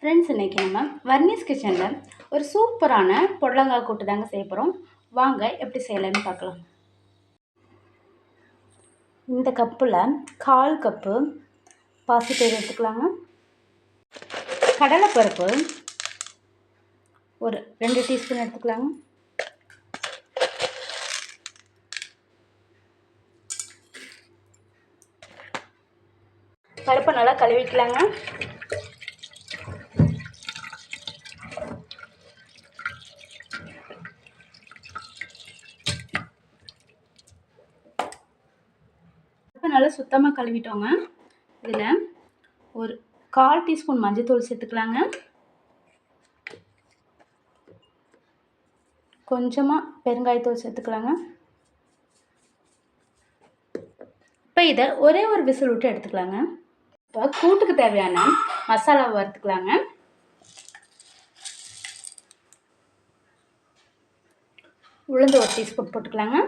Friends இன்றைக்கி நம்ம வர்னிஸ் கிச்சனில் ஒரு சூப்பரான புடலங்காய் கூட்டு தாங்க செய்ய போகிறோம் வாங்க எப்படி செய்யலாம்னு பார்க்கலாம். இந்த கப்பில் கால் கப்பு பாசிப்பயிறு எடுத்துக்கலாங்க. கடலைப்பருப்பு ஒரு ரெண்டு டீஸ்பூன் எடுத்துக்கலாங்க. பருப்பை நல்லா கழுவிக்கலாங்க. நல்லா சுத்தமாக கழுவிட்டோங்க. இதில் ஒரு கால் டீஸ்பூன் மஞ்சத்தூள் சேர்த்துக்கலாங்க. கொஞ்சமாக பெருங்காயத்தூள் சேர்த்துக்கலாங்க. இப்போ இதை ஒரே ஒரு விசில் விட்டு எடுத்துக்கலாங்க. இப்போ கூட்டுக்கு தேவையான மசாலாவை வறுத்துக்கலாங்க. உளுந்து ஒரு டீஸ்பூன் போட்டுக்கலாங்க.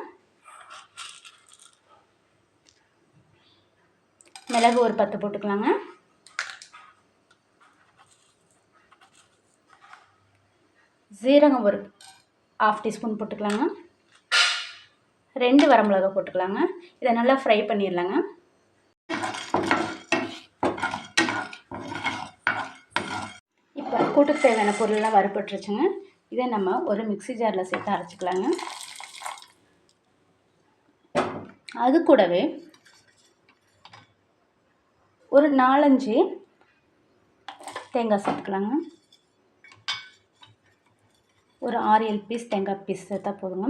மிளகு ஒரு பத்து போட்டுக்கலாங்க. ஜீரகம் ஒரு ஆஃப் டீஸ்பூன் போட்டுக்கலாங்க. ரெண்டு வரமிளகா போட்டுக்கலாங்க. இதை நல்லா ஃப்ரை பண்ணிடலாங்க. இப்போ கூட்டுக்கு தேவையான பொருள்லாம் வறுபட்டுருச்சுங்க. இதை நம்ம ஒரு மிக்சி ஜாரில் சேர்த்து அரைச்சிக்கலாங்க. அது கூடவே ஒரு நாலஞ்சு தேங்காய் சேர்த்துக்கலாங்க. ஒரு ஆறு ஏழு பீஸ் தேங்காய் பீஸ் சேர்த்தா போதுங்க.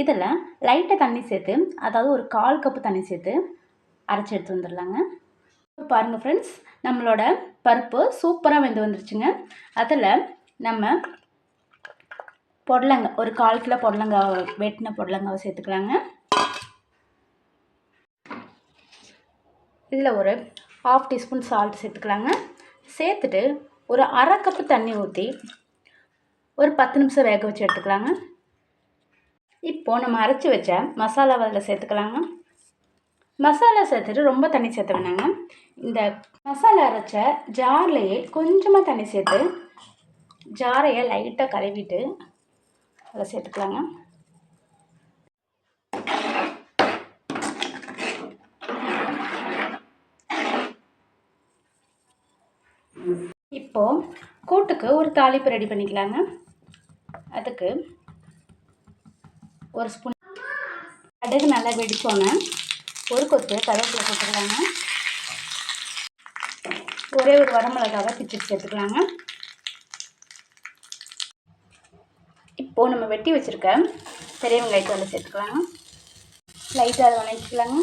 இதில் லைட்டாக தண்ணி சேர்த்து அதாவது ஒரு கால் கப்பு தண்ணி சேர்த்து அரைச்சி எடுத்து வந்துடலாங்க. பாருங்கள் ஃப்ரெண்ட்ஸ் நம்மளோட பருப்பு சூப்பராக வெந்து வந்துருச்சுங்க. அதில் நம்ம பொடலங்க ஒரு கால் கிலோ பொடலங்காய் வெட்டின பொடலங்காவை சேர்த்துக்கலாங்க. இதில் ஒரு ஹாஃப் டீஸ்பூன் சால்ட் சேர்த்துக்கலாங்க. சேர்த்துட்டு ஒரு அரை கப்பு தண்ணி ஊற்றி ஒரு பத்து நிமிஷம் வேக வச்சு எடுத்துக்கலாங்க. இப்போது நம்ம அரைச்சி வச்ச மசாலாவை அதில் சேர்த்துக்கலாங்க. மசாலா சேர்த்துட்டு ரொம்ப தண்ணி சேர்த்த வேணாங்க. இந்த மசாலா அரைச்ச ஜார்லேயே கொஞ்சமாக தண்ணி சேர்த்து ஜாரையை லைட்டாக கழுவிட்டு அதில் சேர்த்துக்கலாங்க. இப்போது கூட்டுக்கு ஒரு தாளிப்பு ரெடி பண்ணிக்கலாங்க. அதுக்கு ஒரு ஸ்பூன் கடுகு நல்லா வெடிச்சோன்னே ஒரு கொத்து கருவேப்பிலை போட்டுக்கலாங்க. ஒரே ஒரு வரமிளகாவை பிச்சு சேர்த்துக்கலாங்க. இப்போது நம்ம வெட்டி வச்சுருக்க பெரிய வெங்காயத்தை வந்து சேர்த்துக்கலாங்க. லைட்டாக அதை வணக்கிக்கலாங்க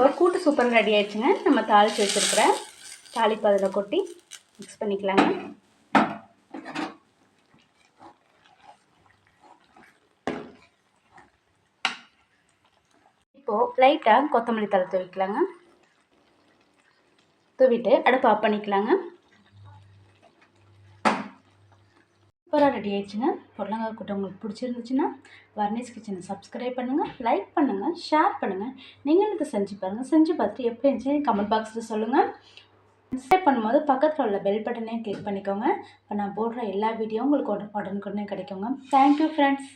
இப்போ கூட்டு சூப்பர் ரெடி ஆயிடுச்சுங்க. நம்ம தாளித்து வச்சுருக்கிற தாளிப்பு அதில் கொட்டி மிக்ஸ் பண்ணிக்கலாங்க. இப்போது லைட்டாக கொத்தமல்லி தலை தூவிக்கலாங்க. தூவிட்டு அடுப்பு ஆஃப் பண்ணிக்கலாங்க. சூப்பராக ரெடி ஆயிடுச்சுங்க. பொருளங்காய் கூட்டம் உங்களுக்கு பிடிச்சிருந்துச்சுன்னா வர்னிஸ் கிச்சனை சப்ஸ்கிரைப் பண்ணுங்கள் லைக் பண்ணுங்கள் ஷேர் பண்ணுங்கள் நீங்களும் இதை செஞ்சு பாருங்கள் செஞ்சு பார்த்துட்டு எப்படி இருந்துச்சு கமெண்ட் பாக்ஸில் சொல்லுங்கள் சப்ஸ்கிரைப் பண்ணும்போது பக்கத்தில் உள்ள பெல் பட்டனையும் கிளிக் பண்ணிக்கோங்க. இப்போ நான் போடுற எல்லா வீடியோ உங்களுக்கு உடனுக்குடனே கிடைக்குங்க. Thank you friends